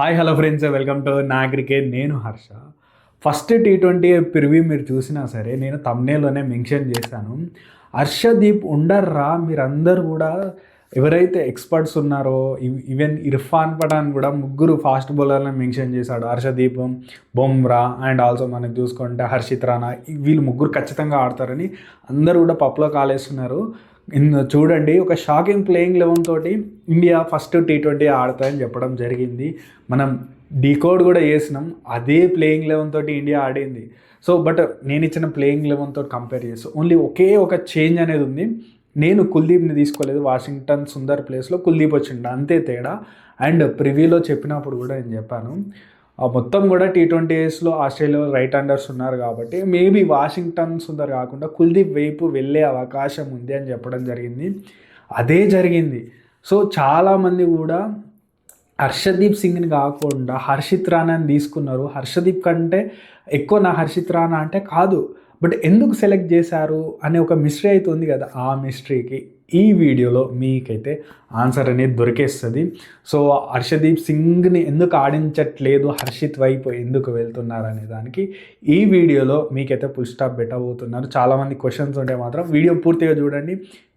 Hi hello friends welcome to నా cricket నేను Harsha. First T twenty preview మీరు చూసినా సరే నేను తమ్నేలోనే మెన్షన్ చేశాను. హర్షదీప్ ఉండర్రా? మీరందరూ కూడా ఎవరైతే ఎక్స్పర్ట్స్ ఉన్నారో ఈవెన్ ఇర్ఫాన్ పఠాన్ కూడా ముగ్గురు ఫాస్ట్ బౌలర్లను మెన్షన్ చేశాడు. హర్షదీప్ బొమ్రా అండ్ ఆల్సో మనకు చూసుకుంటే హర్షిత్ రాణా వీళ్ళు ముగ్గురు ఖచ్చితంగా ఆడతారని అందరూ కూడా పప్పులో కాలేస్తున్నారు చూడండి ఒక షాకింగ్ ప్లేయింగ్ లెవెన్ తోటి ఇండియా ఫస్ట్ టీ ట్వంటీ ఆడతాయని చెప్పడం జరిగింది. మనం డీకోడ్ కూడా చేసినాం అదే ప్లేయింగ్ లెవెన్ తోటి ఇండియా ఆడింది. సో బట్ నేను ఇచ్చిన ప్లేయింగ్ లెవెన్ తోటి కంపేర్ చేస్తే ఓన్లీ ఒకే ఒక చేంజ్ అనేది ఉంది. నేను కుల్దీప్ని తీసుకోలేదు వాషింగ్టన్ సుందర్ ప్లేస్లో కుల్దీప్ వచ్చిండు అంతే తేడా. అండ్ ప్రివ్యూలో చెప్పినప్పుడు కూడా నేను చెప్పాను మొత్తం కూడా టీ ట్వంటీ ఏస్లో ఆస్ట్రేలియాలో రైట్ హ్యాండర్స్ ఉన్నారు కాబట్టి మేబీ వాషింగ్టన్ సుందర్ కాకుండా కుల్దీప్ వైపు వెళ్ళే అవకాశం ఉంది అని చెప్పడం జరిగింది. అదే జరిగింది. సో చాలామంది కూడా హర్షదీప్ సింగ్ని కాకుండా హర్షిత్ రాణాని తీసుకున్నారు. హర్షదీప్ కంటే ఎక్కువ నా హర్షిత్ రాణా అంటే కాదు. బట్ ఎందుకు సెలెక్ట్ చేశారు అనే ఒక మిస్టరీ అయితే ఉంది కదా ఆ మిస్టరీకి ఈ వీడియోలో మీకైతే ఆన్సర్ అనేది దొరికేస్తుంది. సో హర్షదీప్ సింగ్ని ఎందుకు ఆడించట్లేదు? హర్షిత్ వైపు ఎందుకు వెళ్తున్నారు అనే దానికి ఈ వీడియోలో మీకైతే ఫుల్ స్టాప్ పెట్టబోతున్నారు. చాలామంది క్వశ్చన్స్ ఉంటే మాత్రం వీడియో పూర్తిగా చూడండి.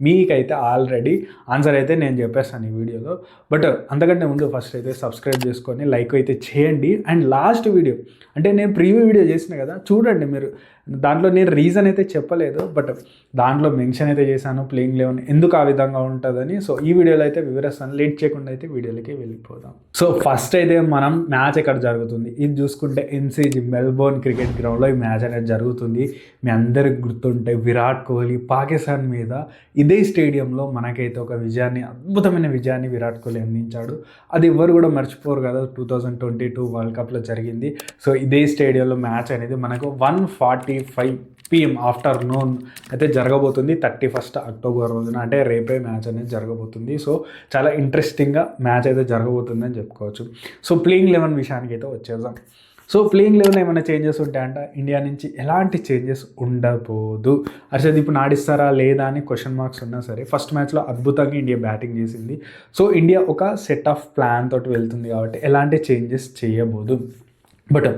మీకైతే ఆల్రెడీ ఆన్సర్ అయితే నేను చెప్పేస్తాను ఈ వీడియోలో. బట్ అంతకంటే ముందు ఫస్ట్ అయితే సబ్స్క్రైబ్ చేసుకొని లైక్ అయితే చేయండి. అండ్ లాస్ట్ వీడియో అంటే నేను ప్రీవ్యూ వీడియో చేసిన కదా చూడండి మీరు. దాంట్లో నేను రీజన్ అయితే చెప్పలేదు బట్ దాంట్లో మెన్షన్ అయితే చేశాను ప్లేయింగ్ లెవెన్ ఎందుకు ఆ విధంగా ఉంటుందని. సో ఈ వీడియోలో అయితే వివరిస్తాను. లేట్ చేయకుండా అయితే వీడియోలకి వెళ్ళిపోదాం. సో ఫస్ట్ అయితే మనం మ్యాచ్ ఎక్కడ జరుగుతుంది? ఇది చూసుకుంటే ఎన్సీజీ మెల్బోర్న్ క్రికెట్ గ్రౌండ్లో ఈ మ్యాచ్ అనేది జరుగుతుంది. మీ అందరికి గుర్తుంటే విరాట్ కోహ్లీ పాకిస్తాన్ మీద ఇదే స్టేడియంలో మనకైతే ఒక విజయాన్ని అద్భుతమైన విజయాన్ని విరాట్ కోహ్లీ అందించాడు. అది ఎవరు కూడా మర్చిపోరు కదా two thousand twenty two world కప్లో జరిగింది. సో ఇదే స్టేడియంలో మ్యాచ్ అనేది మనకు one forty five PM afternoon అయితే జరగబోతుంది. థర్టీ ఫస్ట్ అక్టోబర్ రోజున అంటే రేపే మ్యాచ్ అనేది జరగబోతుంది. సో చాలా ఇంట్రెస్టింగ్గా మ్యాచ్ అయితే జరగబోతుంది అని చెప్పుకోవచ్చు. సో ప్లేయింగ్ లెవెన్ విషయానికి అయితే వచ్చేద్దాం. సో ప్లేయింగ్ లెవెన్ ఏమైనా చేంజెస్ ఉంటాయంట? ఇండియా నుంచి ఎలాంటి చేంజెస్ ఉండబోదు? హర్షదీప్ నాడిస్తారా లేదా అని క్వశ్చన్ మార్క్స్ ఉన్నా సరే ఫస్ట్ మ్యాచ్లో అద్భుతంగా ఇండియా బ్యాటింగ్ చేసింది. సో ఇండియా ఒక సెట్ ఆఫ్ ప్లాన్ తోటి వెళ్తుంది కాబట్టి ఎలాంటి చేంజెస్ చేయబోదు? బట్ uh,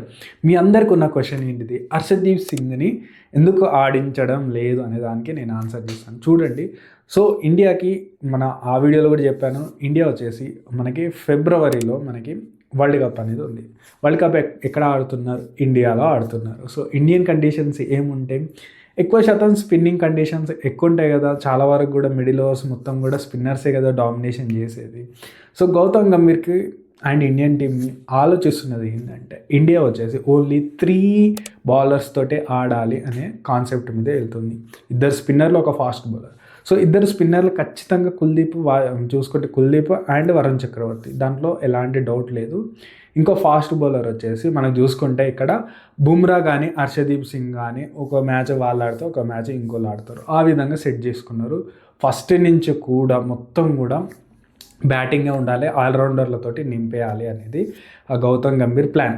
మీ అందరికి ఉన్న క్వశ్చన్ ఏంటిది? హర్షదీప్ సింగ్ని ఎందుకు ఆడించడం లేదు అనే దానికి నేను ఆన్సర్ చేస్తాను. చూడండి. సో ఇండియాకి మన ఆ వీడియోలో కూడా చెప్పాను. ఇండియా వచ్చేసి మనకి ఫిబ్రవరిలో మనకి వరల్డ్ కప్ అనేది ఉంది. వరల్డ్ కప్ ఎక్- ఎక్కడ ఆడుతున్నారు? ఇండియాలో ఆడుతున్నారు. సో ఇండియన్ కండిషన్స్ ఏముంటాయి ఎక్కువ శాతం స్పిన్నింగ్ కండిషన్స్ ఎక్కువ ఉంటాయి కదా. చాలా వరకు కూడా మిడిల్ ఓవర్స్ మొత్తం కూడా స్పిన్నర్సే కదా డామినేషన్ చేసేది. సో గౌతమ్ గంభీర్కి అండ్ ఇండియన్ టీం ఆలోచిస్తున్నది ఏంటంటే ఇండియా వచ్చేసి ఓన్లీ త్రీ బౌలర్స్ తోటే ఆడాలి అనే కాన్సెప్ట్ మీద వెళ్తుంది. ఇద్దరు స్పిన్నర్లు ఒక ఫాస్ట్ బౌలర్ సో ఇద్దరు స్పిన్నర్లు ఖచ్చితంగా కుల్దీప్ వా చూసుకుంటే కుల్దీప్ అండ్ వరుణ్ చక్రవర్తి. దాంట్లో ఎలాంటి డౌట్ లేదు. ఇంకో ఫాస్ట్ బౌలర్ వచ్చేసి మనం చూసుకుంటే ఇక్కడ బుమ్రా కానీ హర్షదీప్ సింగ్ కానీ ఒక మ్యాచ్ వాళ్ళు ఆడితే ఒక మ్యాచ్ ఇంకోళ్ళు ఆడతారు. ఆ విధంగా సెట్ చేసుకున్నారు. ఫస్ట్ నుంచి కూడా మొత్తం కూడా బ్యాటింగే ఉండాలి ఆల్రౌండర్లతోటి నింపేయాలి అనేది ఆ గౌతమ్ గంభీర్ ప్లాన్.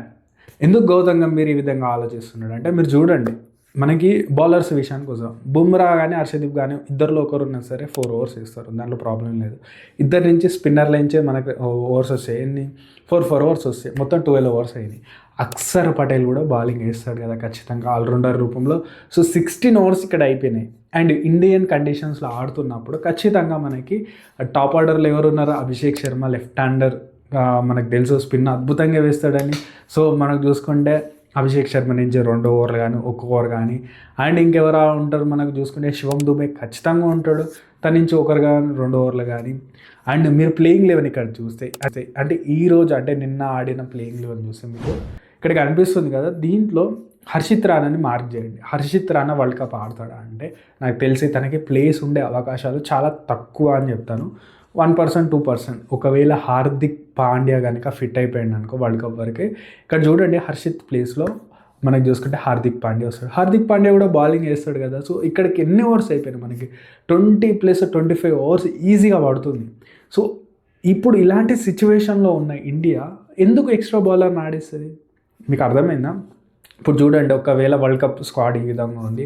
ఎందుకు గౌతమ్ గంభీర్ ఈ విధంగా ఆలోచిస్తున్నాడు అంటే మీరు చూడండి మనకి బౌలర్స్ విషయానికి వస్తాం బుమ్రా కానీ హర్షదీప్ కానీ ఇద్దరులో ఒకరు ఉన్నా సరే ఫోర్ ఓవర్స్ ఇస్తారు దాంట్లో ప్రాబ్లం లేదు. ఇద్దరి నుంచి స్పిన్నర్ల నుంచే మనకి ఓవర్స్ వస్తాయి. ఎన్ని? ఫోర్ ఫోర్ ఓవర్స్ వస్తాయి. మొత్తం ట్వెల్వ్ ఓవర్స్ అయినాయి. అక్సర్ పటేల్ కూడా బౌలింగ్ వేస్తాడు కదా ఖచ్చితంగా ఆల్రౌండర్ రూపంలో. సో సిక్స్టీన్ ఓవర్స్ ఇక్కడ అయిపోయినాయి. అండ్ ఇండియన్ కండిషన్స్లో ఆడుతున్నప్పుడు ఖచ్చితంగా మనకి టాప్ ఆర్డర్లో ఎవరు ఉన్నారో అభిషేక్ శర్మ లెఫ్ట్ హ్యాండర్ మనకు తెలుసు. స్పిన్ అద్భుతంగా వేస్తాడని. సో మనకు చూసుకుంటే అభిషేక్ శర్మ నుంచి రెండు ఓవర్లు కానీ ఒక్క ఓవర్ కానీ. అండ్ ఇంకెవరు ఉంటారు మనకు చూసుకుంటే శివం దుబే ఖచ్చితంగా ఉంటాడు. తన నుంచి ఒకరు కానీ రెండు ఓవర్లు కానీ. అండ్ మీరు ప్లేయింగ్ లెవెన్ ఇక్కడ చూస్తే అదే అంటే ఈ రోజు అంటే నిన్న ఆడిన ప్లేయింగ్ లెవెన్ చూస్తే మీకు ఇక్కడ కనిపిస్తుంది కదా దీంట్లో హర్షిత్ రాణాని మార్క్ చేయండి. హర్షిత్ రాణా వరల్డ్ కప్ ఆడతాడా అంటే నాకు తెలిసి తనకి ప్లేస్ ఉండే అవకాశాలు చాలా తక్కువ అని చెప్తాను. One percent two percent. ఒకవేళ హార్దిక్ పాండ్యా కనుక ఫిట్ అయిపోయాడు అనుకో వరల్డ్ కప్ వరకు. ఇక్కడ చూడండి హర్షిత్ ప్లేస్లో మనకి చూసుకుంటే హార్దిక్ పాండ్యా వస్తాడు. హార్దిక్ పాండ్యా కూడా బౌలింగ్ వేస్తాడు కదా. సో ఇక్కడికి ఎన్ని ఓవర్స్ అయిపోయినాయి మనకి? Twenty plus twenty five overs ఈజీగా పడుతుంది. సో ఇప్పుడు ఇలాంటి సిచ్యువేషన్లో ఉన్న ఇండియా ఎందుకు ఎక్స్ట్రా బౌలర్ని ఆడిస్తుంది? మీకు అర్థమైందా? ఇప్పుడు చూడండి ఒకవేళ వరల్డ్ కప్ స్క్వాడ్ ఈ విధంగా ఉంది.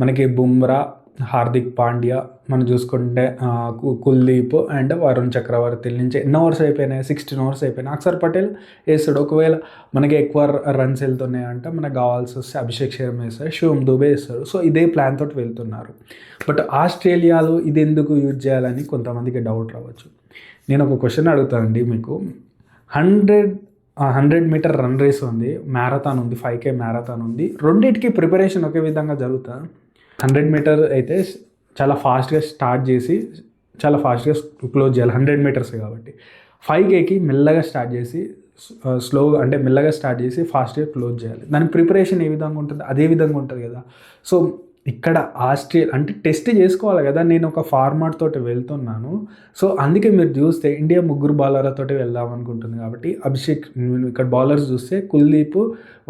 మనకి బుమ్రా హార్దిక్ పాండ్యా మనం చూసుకుంటే కు- కుల్దీప్ అండ్ వరుణ్ చక్రవర్తి నుంచి ఎన్ని ఓవర్స్ అయిపోయినాయి సిక్స్టీన్ ఓవర్స్ అయిపోయినాయి. అక్షర్ పటేల్ వేస్తాడు. ఒకవేళ మనకి ఎక్కువ రన్స్ వెళ్తున్నాయంటే మనకు కావాల్సి వస్తే అభిషేక్ శర్మ వేస్తాడు శివం దుబే వేస్తాడు. సో ఇదే ప్లాన్ తోటి వెళ్తున్నారు. బట్ ఆస్ట్రేలియాలో ఇది ఎందుకు యూజ్ చేయాలని కొంతమందికి డౌట్ రావచ్చు. నేను ఒక క్వశ్చన్ అడుగుతానండి మీకు. Hundred hundred metre run race ఉంది మ్యారథాన్ ఉంది ఫైవ్ కే మ్యారథాన్ ఉంది. రెండింటికి ప్రిపరేషన్ ఒకే విధంగా జరుగుతా? హండ్రెడ్ మీటర్ అయితే చాలా ఫాస్ట్గా స్టార్ట్ చేసి చాలా ఫాస్ట్గా క్లోజ్ చేయాలి. హండ్రెడ్ మీటర్స్ కాబట్టి. ఫైవ్ కేకి మెల్లగా స్టార్ట్ చేసి స్లోగా అంటే మెల్లగా స్టార్ట్ చేసి ఫాస్ట్గా క్లోజ్ చేయాలి. దాని ప్రిపరేషన్ ఏ విధంగా ఉంటుంది? అదే విధంగా ఉంటుంది కదా. సో ఇక్కడ ఆస్ట్రేలియా అంటే టెస్ట్ చేసుకోవాలి కదా నేను ఒక ఫార్మాట్ తోటి వెళ్తున్నాను. సో అందుకే మీరు చూస్తే ఇండియా ముగ్గురు బౌలర్లతోటి వెళ్దాం అనుకుంటుంది కాబట్టి అభిషేక్ ఇక్కడ బౌలర్స్ చూస్తే కుల్దీప్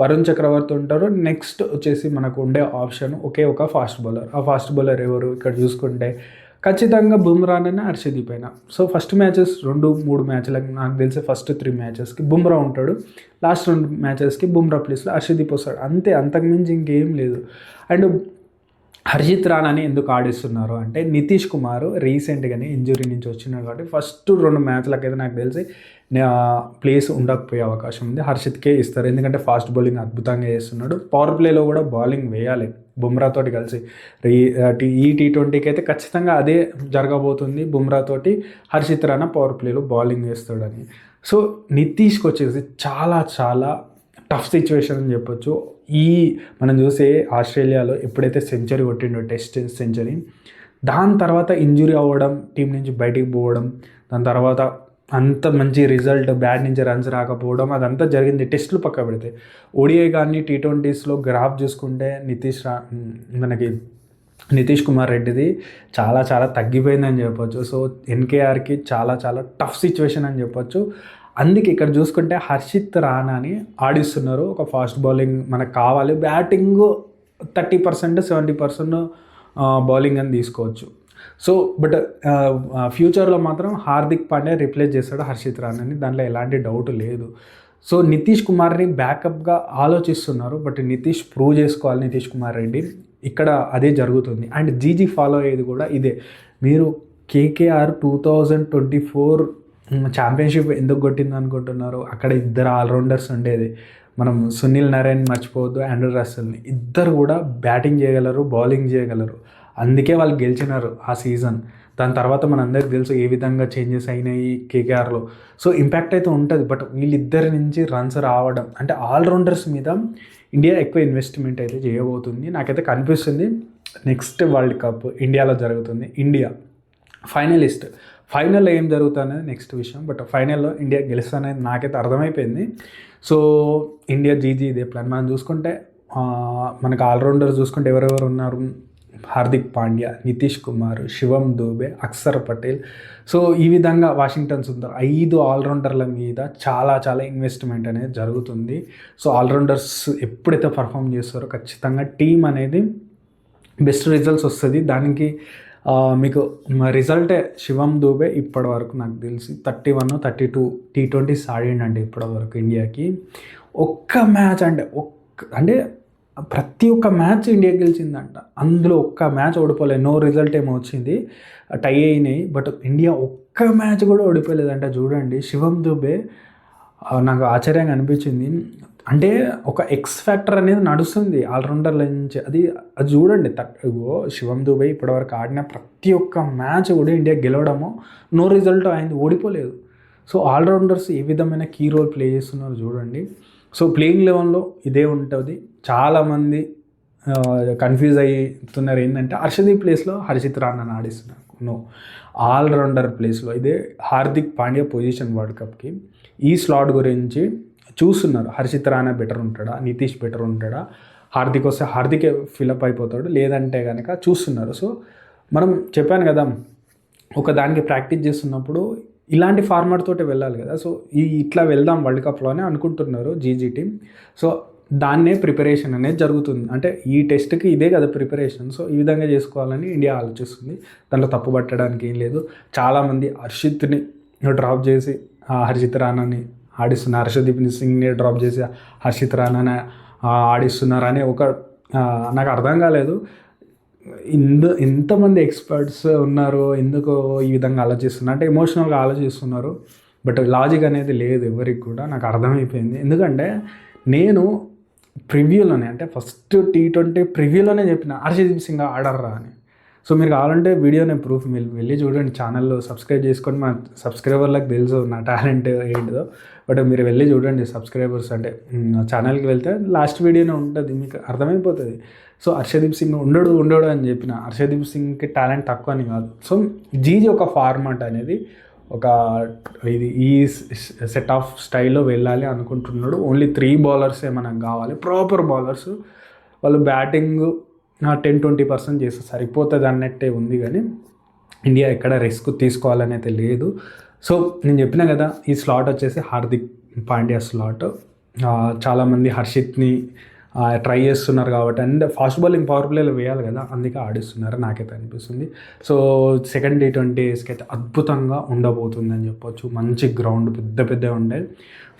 వరుణ్ చక్రవర్తి ఉంటారు. నెక్స్ట్ వచ్చేసి మనకు ఉండే ఆప్షన్ ఒకే ఒక ఫాస్ట్ బౌలర్ ఆ ఫాస్ట్ బౌలర్ ఎవరు ఇక్కడ చూసుకుంటే ఖచ్చితంగా బుమ్రానైనా హర్షదీప్ అయినా. సో ఫస్ట్ మ్యాచెస్ రెండు మూడు మ్యాచ్లకి నాకు తెలిసి ఫస్ట్ త్రీ మ్యాచెస్కి బుమ్రా ఉంటాడు. లాస్ట్ రెండు మ్యాచెస్కి బుమ్రా ప్లేస్లో హర్షదీప్ వస్తాడు. అంతే అంతకుమించి ఇంకేం లేదు. అండ్ హర్షిత్ రాణాని ఎందుకు ఆడిస్తున్నారు అంటే నితీష్ కుమార్ రీసెంట్గానే ఇంజురీ నుంచి వచ్చినాడు కాబట్టి ఫస్ట్ రెండు మ్యాచ్లకైతే నాకు తెలిసి ప్లేస్ ఉండకపోయే అవకాశం ఉంది. హర్షిత్కే ఇస్తారు. ఎందుకంటే ఫాస్ట్ బౌలింగ్ అద్భుతంగా చేస్తున్నాడు. పవర్ ప్లేలో కూడా బౌలింగ్ వేయాలి. బుమ్రాతోటి కలిసి. ఈ- టీ- ఈ టీ ట్వంటీకి అయితే ఖచ్చితంగా అదే జరగబోతుంది. బుమ్రాతోటి హర్షిత్ రాణా పవర్ ప్లేలో బౌలింగ్ వేస్తాడని. సో నితీష్కి వచ్చేసి చాలా చాలా టఫ్ సిచ్యువేషన్ అని చెప్పొచ్చు. ఈ మనం చూసే ఆస్ట్రేలియాలో ఎప్పుడైతే సెంచరీ కొట్టిండో టెస్ట్ సెంచరీ దాని తర్వాత ఇంజురీ అవ్వడం టీం నుంచి బయటికి పోవడం దాని తర్వాత అంత మంచి రిజల్ట్ బ్యాట్ నుంచి రన్స్ రాకపోవడం అదంతా జరిగింది టెస్ట్లు పక్క పెడితే. ఓడిఐ కానీ టీ ట్వంటీస్లో గ్రాఫ్ చూసుకుంటే నితీష్ రా మనకి నితీష్ కుమార్ రెడ్డిది చాలా చాలా తగ్గిపోయిందని చెప్పొచ్చు. సో ఎన్కేఆర్కి చాలా చాలా టఫ్ సిచ్యువేషన్ అని చెప్పొచ్చు. అందుకే ఇక్కడ చూసుకుంటే హర్షిత్ రాణాని ఆడిస్తున్నారు. ఒక ఫాస్ట్ బౌలింగ్ మనకు కావాలి. Batting thirty percent seventy percent bowling అని తీసుకోవచ్చు. సో బట్ ఫ్యూచర్లో మాత్రం హార్దిక్ పాండే రిప్లేస్ చేస్తాడు హర్షిత్ రాణాని. దాంట్లో ఎలాంటి డౌట్ లేదు. సో నితీష్ కుమార్ని బ్యాకప్గా ఆలోచిస్తున్నారు. బట్ నితీష్ ప్రూవ్ చేసుకోవాలి నితీష్ కుమార్ రెడ్డి. ఇక్కడ అదే జరుగుతుంది. అండ్ జీజీ ఫాలో అయ్యేది కూడా ఇదే. మీరు KKR two thousand twenty four championship ఎందుకు కొట్టింది అనుకుంటున్నారు? అక్కడ ఇద్దరు ఆల్రౌండర్స్ ఉండేది. మనం సునీల్ నారాయణ్ మర్చిపోవద్దు ఆండ్రూ రస్సెల్ని ఇద్దరు కూడా బ్యాటింగ్ చేయగలరు బౌలింగ్ చేయగలరు. అందుకే వాళ్ళు గెలిచినారు ఆ సీజన్ దాని తర్వాత మనందరికి తెలుసు ఏ విధంగా చేంజెస్ అయినాయి కేకేఆర్లో సో ఇంపాక్ట్ అయితే ఉంటుంది బట్ వీళ్ళిద్దరి నుంచి రన్స్ రావడం అంటే ఆల్రౌండర్స్ మీద ఇండియా ఎక్కువ ఇన్వెస్ట్మెంట్ అయితే చేయబోతుంది. నాకైతే కనిపిస్తుంది నెక్స్ట్ వరల్డ్ కప్ ఇండియాలో జరుగుతుంది. ఇండియా ఫైనలిస్ట్ ఫైనల్లో ఏం జరుగుతుందనేది నెక్స్ట్ విషయం బట్ ఫైనల్లో ఇండియా గెలుస్తాననేది నాకైతే అర్థమైపోయింది. సో ఇండియా జీజీ ఇదే ప్లాన్ మనం చూసుకుంటే మనకు ఆల్రౌండర్స్ చూసుకుంటే ఎవరెవరు ఉన్నారు? హార్దిక్ పాండ్యా నితీష్ కుమార్ శివం దూబే అక్సర్ పటేల్. సో ఈ విధంగా వాషింగ్టన్ సుందర్ ఐదు ఆల్రౌండర్ల మీద చాలా చాలా ఇన్వెస్ట్మెంట్ అనేది జరుగుతుంది. సో ఆల్రౌండర్స్ ఎప్పుడైతే పర్ఫామ్ చేస్తారో ఖచ్చితంగా టీం అనేది బెస్ట్ రిజల్ట్స్ వస్తుంది. దానికి మీకు రిజల్టే శివం దూబే ఇప్పటి వరకు నాకు తెలిసి thirty one thirty two T twenties ఆడిండండి ఇప్పటి వరకు ఇండియాకి. ఒక్క మ్యాచ్ అంటే ఒక్క అంటే ప్రతి ఒక్క మ్యాచ్ ఇండియా గెలిచిందంట. అందులో ఒక్క మ్యాచ్ ఓడిపోలేదు నో రిజల్ట్ ఏమో వచ్చింది. టై అయినాయి బట్ ఇండియా ఒక్క మ్యాచ్ కూడా ఓడిపోలేదంట. చూడండి శివం దుబే నాకు ఆశ్చర్యంగా అనిపించింది. అంటే ఒక ఎక్స్ ఫ్యాక్టర్ అనేది నడుస్తుంది ఆల్రౌండర్ల నుంచి. అది అది చూడండి తక్- ఇగో శివం దుబాయ్ ఇప్పటివరకు ఆడిన ప్రతి ఒక్క మ్యాచ్ కూడా ఇండియా గెలవడము నో రిజల్ట్ అయింది ఓడిపోలేదు. సో ఆల్రౌండర్స్ ఏ విధమైన కీ రోల్ ప్లే చేస్తున్నారో చూడండి. సో ప్లేయింగ్ లెవెన్లో ఇదే ఉంటుంది. చాలామంది కన్ఫ్యూజ్ అవుతున్నారు ఏంటంటే హర్షదీప్ ప్లేస్లో హర్షిత్ రాణాని ఆడిస్తున్నారు. నో ఆల్రౌండర్ ప్లేస్లో. ఇదే హార్దిక్ పాండ్యా పొజిషన్ వరల్డ్ కప్కి. ఈ స్లాట్ గురించి చూస్తున్నారు. హర్షిత్ రాణా బెటర్ ఉంటాడా? నితీష్ బెటర్ ఉంటాడా? హార్దిక్ వస్తే హార్దికే ఫిలప్ అయిపోతాడు. లేదంటే కనుక చూస్తున్నారు. సో మనం చెప్పాను కదా ఒక దానికి ప్రాక్టీస్ చేస్తున్నప్పుడు ఇలాంటి ఫార్మాట్ తోటి వెళ్ళాలి కదా. సో ఈ ఇట్లా వెళ్దాం వరల్డ్ కప్లోనే అనుకుంటున్నారు జీజీ టీం సో దాన్నే ప్రిపరేషన్ అనేది జరుగుతుంది. అంటే ఈ టెస్ట్కి ఇదే కదా ప్రిపరేషన్ సో ఈ విధంగా చేసుకోవాలని ఇండియా ఆలోచిస్తుంది. దాంట్లో తప్పు పట్టడానికి ఏం లేదు. చాలామంది హర్షిత్ని డ్రాప్ చేసి హర్షిత్ రాణాని ఆడిస్తున్నారు హర్షదీప్ సింగ్ని డ్రాప్ చేసి హర్షిత్ రాణాని ఆడిస్తున్నారు ఆడిస్తున్నారని ఒక నాకు అర్థం కాలేదు. ఇందు ఎంతమంది ఎక్స్పర్ట్స్ ఉన్నారు ఎందుకు ఈ విధంగా ఆలోచిస్తున్నారు? అంటే ఎమోషనల్గా ఆలోచిస్తున్నారు బట్ లాజిక్ అనేది లేదు ఎవరికి కూడా నాకు అర్థమైపోయింది. ఎందుకంటే నేను ప్రివ్యూలోనే అంటే ఫస్ట్ టీ ట్వంటీ ప్రివ్యూలోనే చెప్పిన హర్షదీప్ సింగ్ ఆడర్రా అని. సో మీరు కావాలంటే వీడియోనే ప్రూఫ్ మీరు వెళ్ళి చూడండి. ఛానల్లో సబ్స్క్రైబ్ చేసుకొని మా సబ్స్క్రైబర్లకు తెలుసు నా టాలెంట్ ఏంటిదో. బట్ మీరు వెళ్ళి చూడండి సబ్స్క్రైబర్స్ అంటే. ఛానల్కి వెళ్తే లాస్ట్ వీడియోనే ఉంటుంది. మీకు అర్థమైపోతుంది. సో హర్షదీప్ సింగ్ ఉండడు ఉండడు అని చెప్పిన. హర్షదీప్ సింగ్కి టాలెంట్ తక్కువ అని కాదు. సో జీజీ ఒక ఫార్మాట్ అనేది ఒక ఇది ఈ సెట్ ఆఫ్ స్టైల్లో వెళ్ళాలి అనుకుంటున్నాడు. ఓన్లీ త్రీ బౌలర్సే మనకు కావాలి. ప్రాపర్ బౌలర్స్ వాళ్ళు బ్యాటింగ్ టెన్ ట్వంటీ పర్సెంట్ చేస్తే సరిపోతుంది అన్నట్టే ఉంది కానీ ఇండియా ఎక్కడ రిస్క్ తీసుకోవాలనైతే లేదు. సో నేను చెప్పిన కదా ఈ స్లాట్ వచ్చేసి హార్దిక్ పాండ్యా స్లాట్ చాలామంది హర్షిత్ని ట్రై చేస్తున్నారు కాబట్టి. అండ్ ఫాస్ట్ బౌలింగ్ పవర్ ప్లేలో వేయాలి కదా అందుకే ఆడిస్తున్నారు నాకైతే అనిపిస్తుంది. సో సెకండ్ టీ ట్వంటీస్కి అయితే అద్భుతంగా ఉండబోతుంది అని చెప్పొచ్చు. మంచి గ్రౌండ్ పెద్ద పెద్ద ఉండే.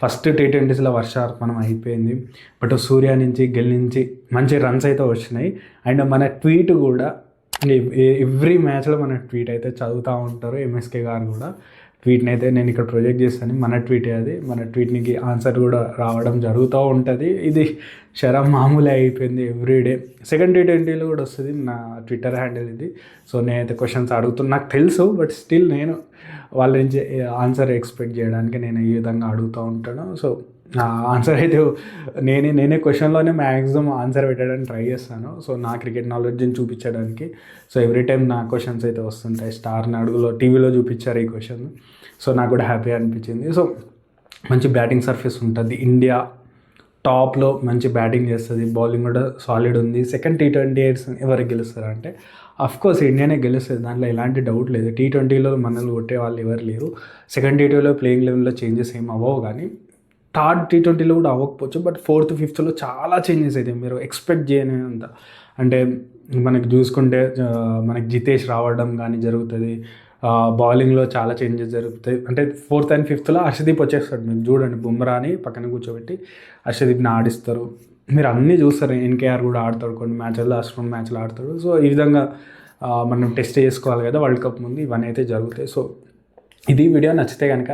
ఫస్ట్ టీ ట్వంటీస్లో వర్షార్పణం అయిపోయింది. బట్ సూర్య నుంచి గెల్ నుంచి మంచి రన్స్ అయితే వచ్చినాయి. అండ్ మన ట్వీట్ కూడా ఎవ్రీ మ్యాచ్లో మన ట్వీట్ అయితే చదువుతూ ఉంటారు ఎంఎస్కే గారు కూడా. ట్వీట్ని అయితే నేను ఇక్కడ ప్రొజెక్ట్ చేస్తాను. మన ట్వీటే అది. మన ట్వీట్నికి ఆన్సర్ కూడా రావడం జరుగుతూ ఉంటుంది. ఇది శరం మామూలే అయిపోయింది ఎవ్రీడే సెకండ్ టీ ట్వంటీలో కూడా వస్తుంది నా ట్విట్టర్ హ్యాండిల్ ఇది. సో నేనైతే క్వశ్చన్స్ అడుగుతున్నా. నాకు తెలుసు బట్ స్టిల్ నేను వాళ్ళ నుంచి eh, ఆన్సర్ ఎక్స్పెక్ట్ చేయడానికి నేను ఈ విధంగా అడుగుతూ ఉంటాను. సో ఆన్సర్ అయితే నేనే నేనే క్వశ్చన్లోనే మ్యాక్సిమం ఆన్సర్ పెట్టడానికి ట్రై చేస్తాను. సో నా క్రికెట్ నాలెడ్జ్ని చూపించడానికి. సో ఎవ్రీ టైం నా క్వశ్చన్స్ అయితే వస్తుంటాయి. స్టార్ నడుగులో టీవీలో చూపించారు ఈ క్వశ్చన్ సో నాకు కూడా హ్యాపీ అనిపించింది. సో మంచి బ్యాటింగ్ సర్ఫేస్ ఉంటుంది. ఇండియా టాప్లో మంచి బ్యాటింగ్ చేస్తుంది. బౌలింగ్ కూడా సాలిడ్ ఉంది. సెకండ్ టీ ట్వంటీ ఎయిట్స్ ఎవరు గెలుస్తారు అంటే కోర్స్ ఇండియానే గెలుస్తుంది. దాంట్లో ఎలాంటి డౌట్ లేదు. టీ ట్వంటీలో మనల్ని కొట్టే వాళ్ళు ఎవరు లేరు. సెకండ్ టీ ట్వంటీలో ప్లేయింగ్ లెవెల్లో చేంజెస్ ఏం అవ్వవు కానీ థర్డ్ టీ ట్వంటీలో కూడా అవ్వకపోవచ్చు బట్ ఫోర్త్ ఫిఫ్త్లో చాలా చేంజెస్ అయితే మీరు ఎక్స్పెక్ట్ చేయని అంత. అంటే మనకి చూసుకుంటే మనకి జితేష్ రావడం కానీ జరుగుతుంది బౌలింగ్లో చాలా చేంజెస్ జరుగుతాయి. అంటే ఫోర్త్ అండ్ ఫిఫ్త్లో అర్షదీప్ వచ్చేస్తాడు మీరు చూడండి బుమ్రాని పక్కన కూర్చోబెట్టి అర్షదీప్ని ఆడిస్తారు. మీరు అన్నీ చూస్తారు ఎన్కేఆర్ కూడా ఆడతాడు కొన్ని మ్యాచ్లు లాస్ట్ మ్యాచ్లు ఆడతాడు. సో ఈ విధంగా మనం టెస్ట్ చేసుకోవాలి కదా వరల్డ్ కప్ ముందు ఇవన్నీ అయితే జరుగుతాయి. సో ఇది వీడియో నచ్చితే కనుక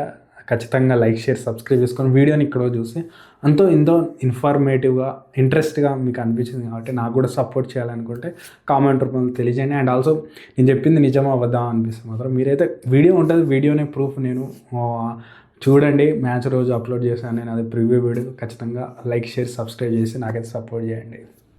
ఖచ్చితంగా లైక్ షేర్ సబ్స్క్రైబ్ చేసుకొని వీడియోని ఇక్కడ చూసి అంతో ఎంతో ఇన్ఫర్మేటివ్గా ఇంట్రెస్ట్గా మీకు అనిపించింది కాబట్టి నాకు కూడా సపోర్ట్ చేయాలనుకుంటే కామెంట్ రూపంలో తెలియజేయండి. అండ్ ఆల్సో నేను చెప్పింది నిజమా అవద్దా అనిపిస్తుంది మాత్రం. మీరైతే వీడియో ఉంటుంది వీడియోనే ప్రూఫ్ నేను చూడండి మ్యాచ్ రోజు అప్లోడ్ చేశాను నేను అది ప్రివ్యూ వీడియో ఖచ్చితంగా లైక్ షేర్ సబ్స్క్రైబ్ చేసి నాకైతే సపోర్ట్ చేయండి.